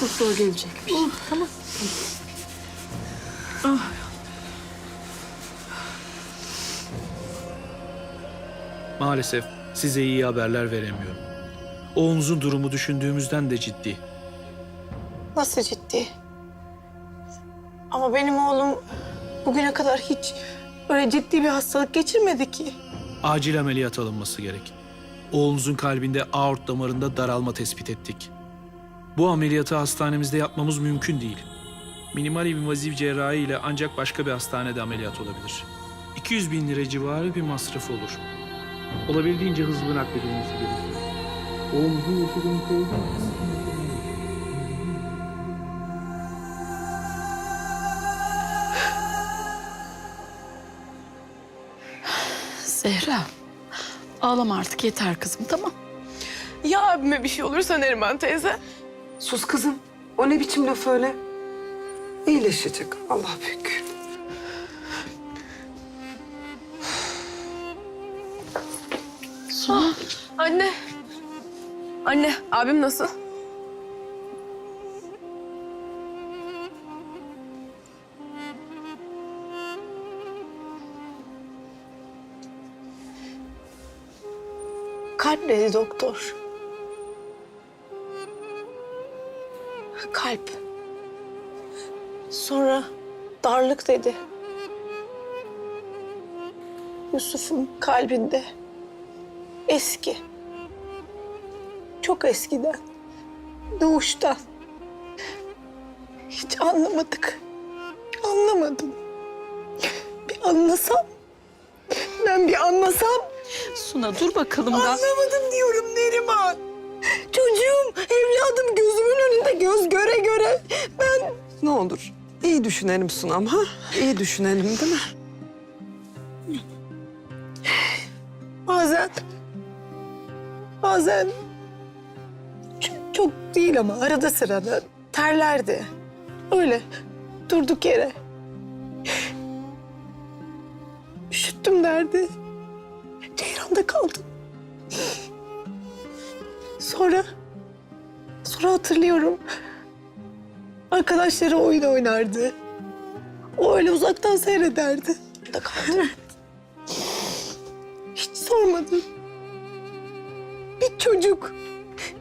Doktor gelecekmiş. Tamam. Maalesef size iyi haberler veremiyorum. Oğlunuzun durumu düşündüğümüzden de ciddi. Nasıl ciddi? Ama benim oğlum bugüne kadar hiç öyle ciddi bir hastalık geçirmedi ki. Acil ameliyat alınması gerek. Oğlunuzun kalbinde aort damarında daralma tespit ettik. Bu ameliyatı hastanemizde yapmamız mümkün değil. Minimal invaziv cerrahi ile ancak başka bir hastanede ameliyat olabilir. 200 bin lira civarı bir masraf olur. Olabildiğince hızlı nakledilmesi gerekiyor. Olduğu için Zehra. Ağlama artık yeter kızım tamam. Ya abime bir şey olursa Neriman teyze? Sus kızım. O ne biçim laf öyle? İyileşecek. Allah büyük. Suna. Anne. Anne, abim nasıl? Kalp dedi doktor. Kalp. Sonra darlık dedi. Yusuf'un kalbinde. Eski. Çok eskiden. Doğuştan. Hiç anlamadık. Anlamadım. Bir anlasam. Ben bir anlasam. Suna dur bakalım da. Anlamadım diyorum Neriman. Çocuğum, Ne olur iyi düşünelim Sunam ha? İyi düşünelim değil mi? bazen... Bazen... Çok, çok değil ama arada sırada terlerdi. Öyle durduk yere. Üşüttüm derdi. Ceyran'da kaldım. Sonra... Sonra hatırlıyorum. Arkadaşları oyun oynardı. O öyle uzaktan seyrederdi. Da. Hiç sormadım. Bir çocuk,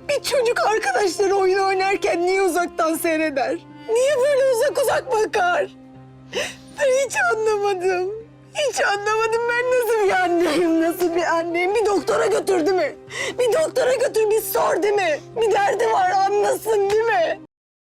bir çocuk arkadaşları oyun oynarken niye uzaktan seyreder? Niye böyle uzak uzak bakar? Ben hiç anlamadım. Hiç anlamadım ben nasıl bir anneyim, nasıl bir anneyim. Bir doktora götür değil mi? Bir doktora götür, bir sor değil mi? Bir derdi var anlasın değil